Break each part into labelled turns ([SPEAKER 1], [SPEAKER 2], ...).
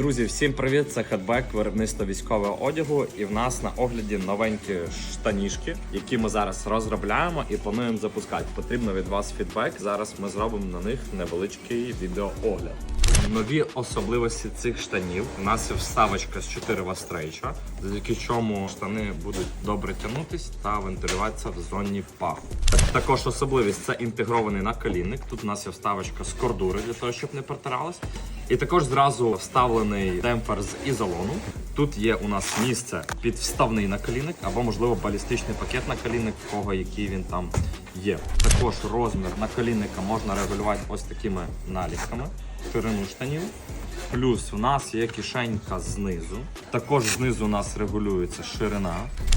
[SPEAKER 1] Друзі, всім привіт! Це хедбек, виробництво військового одягу. І в нас на огляді новенькі штанішки, які ми зараз розробляємо і плануємо запускати. Потрібно від вас фідбек. Зараз ми зробимо на них невеличкий відеоогляд. Нові особливості цих штанів. У нас є вставочка з 4 вастрейча, завдяки чому штани будуть добре тягнутись та вентилюватися в зоні паху. Також особливість це інтегрований наколінник. Тут у нас є вставочка з кордури для того, щоб не протиралась. І також зразу вставлений демпфер з ізолону. Тут є у нас місце під вставний наколінник або, можливо, балістичний пакет наколінник, кого який він там є. Також розмір наколінника можна регулювати ось такими наліпками, ширину штанів. Плюс у нас є кишенька знизу. Також знизу у нас регулюється ширина.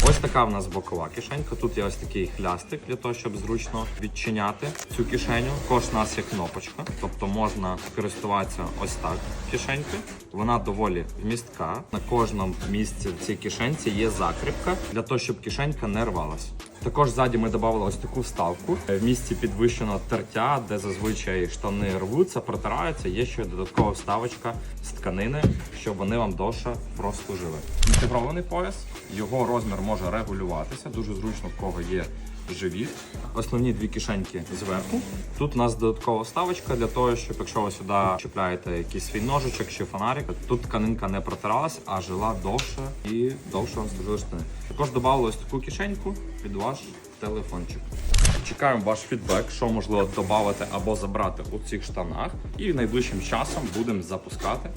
[SPEAKER 1] Ось така в нас бокова кишенька. Тут є ось такий хлястик для того, щоб зручно відчиняти цю кишеню. Також у нас є кнопочка, тобто можна користуватися ось так кишенькою. Вона доволі вмістка. На кожному місці в цій кишенці є закріпка для того, щоб кишенька не рвалась. Також ззаді ми додали ось таку вставку в місці підвищеного тертя, де зазвичай штани рвуться, протираються. Є ще додаткова вставочка з тканини, щоб вони вам довше прослужили. Інтегрований пояс, його розмір може регулюватися. Дуже зручно в кого є живіт. Основні дві кишеньки зверху. Тут у нас додаткова вставочка для того, щоб якщо ви сюди чіпляєте якийсь свій ножичок чи фонарик, тут тканинка не протиралась, а жила довше і довше вам служили штани. Також додали ось таку кишеньку під ваш телефончик. Чекаємо ваш фідбек, що можливо додати або забрати у цих штанах. І найближчим часом будемо запускати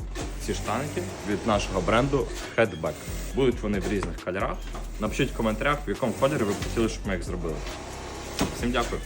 [SPEAKER 1] ці штаники від нашого бренду Headback. Будуть вони в різних кольорах. Напишіть в коментарях, в якому кольорі ви б хотіли, щоб ми їх зробили. Всім дякую.